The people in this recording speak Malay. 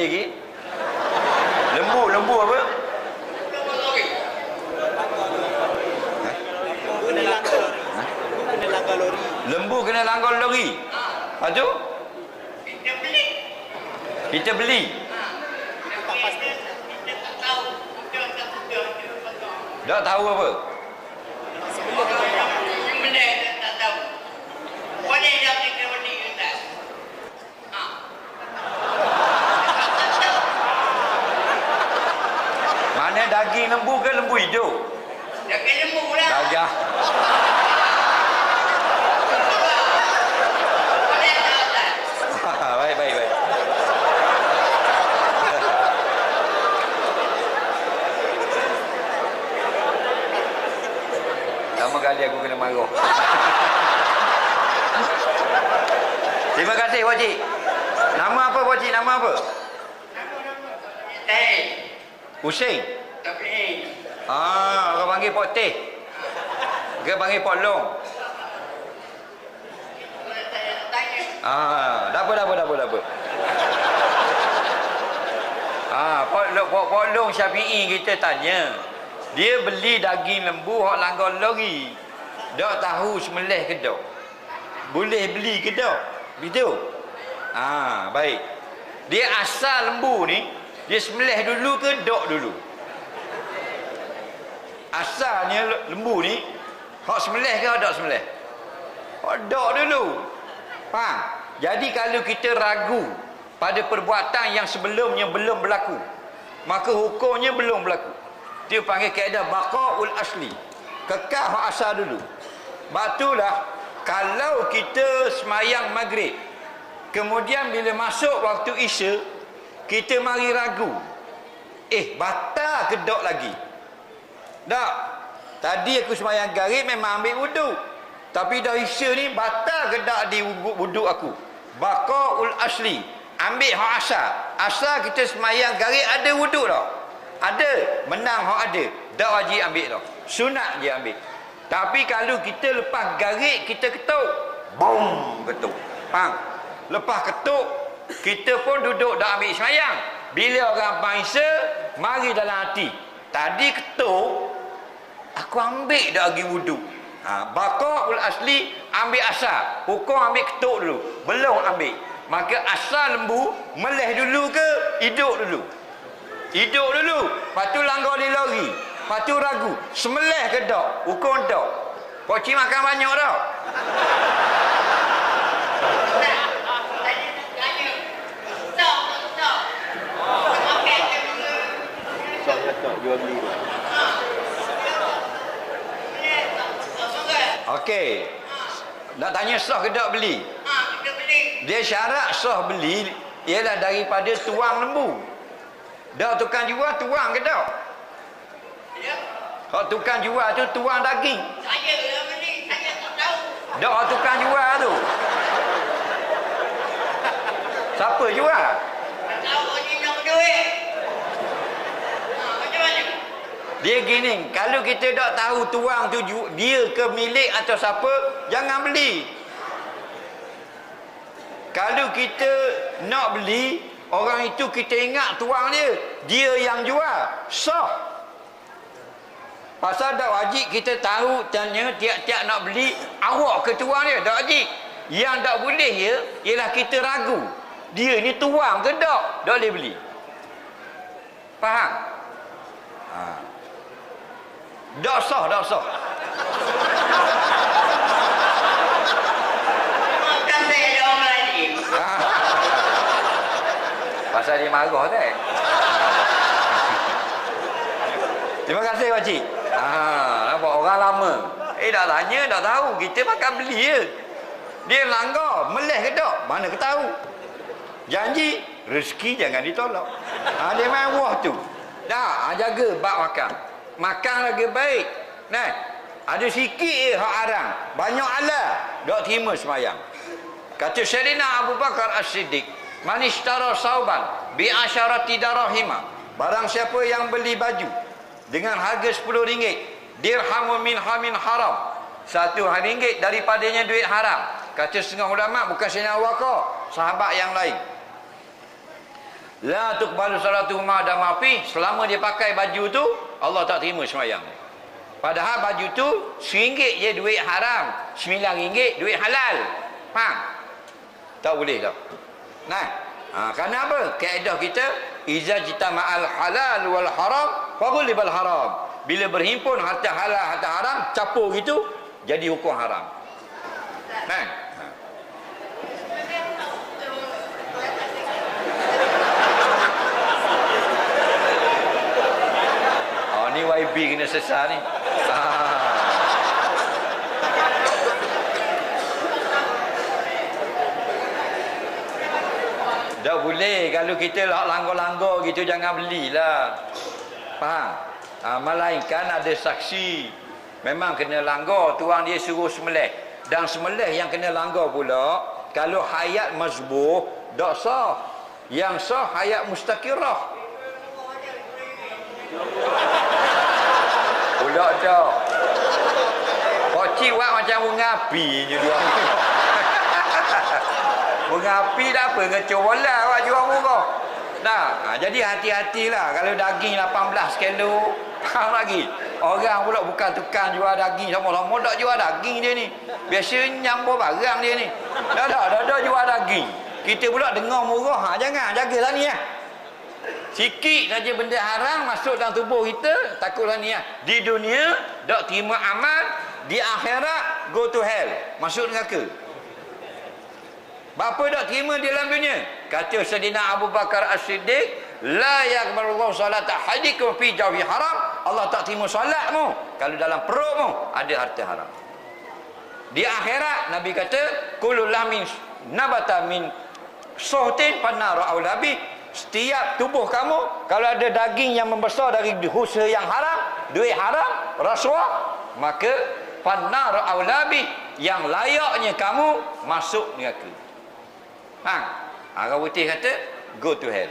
jadi lagi? Lembu, lembu apa? Kena langgar lori. Kena langgar lori. Lembu kena langgar lori. Lepas tu? Kita beli. Tak pasti. Tak tahu apa? Daging lembu ke lembu hidup? Gajah. baik, baik, baik. Lama kali aku kena marah. Terima kasih Cik. Nama apa Cik? Nama apa? Hussein. Ah, orang panggil Pak Teh. Ke panggil Pak Long. Ah, dah apa dah apa dah apa dah apa. Ah, Pak Long, Pak Long Syafi'i kita tanya. Dia beli daging lembu hak langgar lori. Tak tahu semelih ke tak? Boleh beli ke tak? Begitu? Ah, baik. Dia asal lembu ni, dia semelih dulu ke dok dulu? Asalnya lembu ni, hak semelih ke tak semelih? Hak dok dulu. Faham? Jadi kalau kita ragu pada perbuatan yang sebelumnya belum berlaku, maka hukumnya belum berlaku. Dia panggil kaedah baqaul asli. Kekal hak asal dulu. Batulah kalau kita semayang maghrib, kemudian bila masuk waktu isya, kita mari ragu. Eh, batal ke dok lagi? Tak. Tadi aku semayang garib memang ambil wuduk. Tapi dah isya ni batal ke tak di wuduk aku? Baqaul asli. Ambil hak asal. Asal kita semayang garib ada wuduk tak? Ada. Menang hak ada. Tak wajib ambil tau. Sunat je ambil. Tapi kalau kita lepas garik, kita ketuk. Boom! Ketuk. Faham? Lepas ketuk, kita pun duduk dah ambil semayang. Bila orang bangsa, mari dalam hati. Tadi ketuk, aku ambil dah lagi wuduk. Ha, Baka'ul asli, ambil asal. Hukum ambil ketuk dulu. Belum ambil. Maka asal lembu, meleh dulu ke, hidup dulu? Hidup dulu. Lepas tu langgar di lori. Lepas tu ragu. Semelih ke tak? Hukum tak? Pak Cik makan banyak tak jual beli. Okey. Nak tanya sah ke tak beli? Dia syarat sah beli ialah daripada tuang lembu. Dah tukang jual tuang ke tak? Kalau tukang jual tu tuang daging. Dah tukang jual tu. Siapa jual? Dia gini, kalau kita tak tahu tuang tu dia ke milik atau siapa, jangan beli. Kalau kita nak beli, orang itu kita ingat tuang dia, dia yang jual. Sah. Pasal tak wajib kita tahu tanya tiap-tiap nak beli awak ke tuang dia, tak wajib. Yang tak boleh ya, ialah kita ragu. Dia ni tuang ke tak? Tak boleh beli. Faham? Ha. Tak sah, tak sah. Ha. Pasal dia marah tak? Terima kasih Pak Cik. Ha, nampak orang lama. Eh dah tanya, dah tahu. Kita makan beli je. Dia langgar, meleh ke tak? Mana ke tahu? Janji, rezeki jangan ditolak. Ha, dia main wah tu. Dah, ha, jaga bak makan. Makan lagi baik. Nah, ada sikit je hak arang. Banyak ala. Tak terima semayang. Kata Syarina Abu Bakar As-Siddiq, "Man ishtara sauban bi asyarati darahima." Barang siapa yang beli baju dengan harga 10 ringgit, dirhamun min hamin haram. Satu ringgit daripadanya duit haram. Kata setengah ulama bukan Syarina Abu Bakar, sahabat yang lain. La tuqbalu salatu ma dama fi selama dia pakai baju tu Allah tak terima sembahyang. Padahal baju tu RM1 je duit haram, RM9 duit halal. Faham? Tak boleh dah. Nah, ha, kerana apa? Kaedah kita iza jita ma'al halal wal haram faghlibal haram. Bila berhimpun harta halal harta haram capur gitu jadi hukum haram. Nah. Ha. Oh ni YB kena sesat ni. Ah. Tak boleh kalau kita lah langgar-langgar gitu jangan belilah. Faham? Ha, melainkan ada saksi. Memang kena langgar tuang dia suruh semelih. Dan semelih yang kena langgar pula kalau hayat mazbuh tak sah. Yang sah hayat mustaqirah. Pula dah. Koci buat macam bunga api je dia. bunga api dah apa ngecoh bola awak jual murah. Nah, ha, jadi hati-hatilah kalau daging 18 kilo, faham lagi. Orang pula bukan tukang jual daging sama-sama tak jual daging dia ni. Biasa nyambung barang dia ni. Dah dah dah, jual daging. Kita pula dengar murah, ha, jangan jagalah ni ya. Sikit saja benda haram masuk dalam tubuh kita, takutlah ya. Di dunia tak terima amal, di akhirat go to hell, masuk neraka. Bapa tak terima di dalam dunia? Kata Sayyidina Abu Bakar As-Siddiq, la yaqbalullahu salata hadikum fi jawfi haram. Allah tak terima solatmu kalau dalam perutmu ada harta haram. Di akhirat Nabi kata, kullu lamin nabata min suhtin pannaru aulabi setiap tubuh kamu kalau ada daging yang membesar dari usaha yang haram, duit haram, rasuah, maka pannaru aulabi yang layaknya kamu masuk neraka. Ha. Arab putih kata go to hell.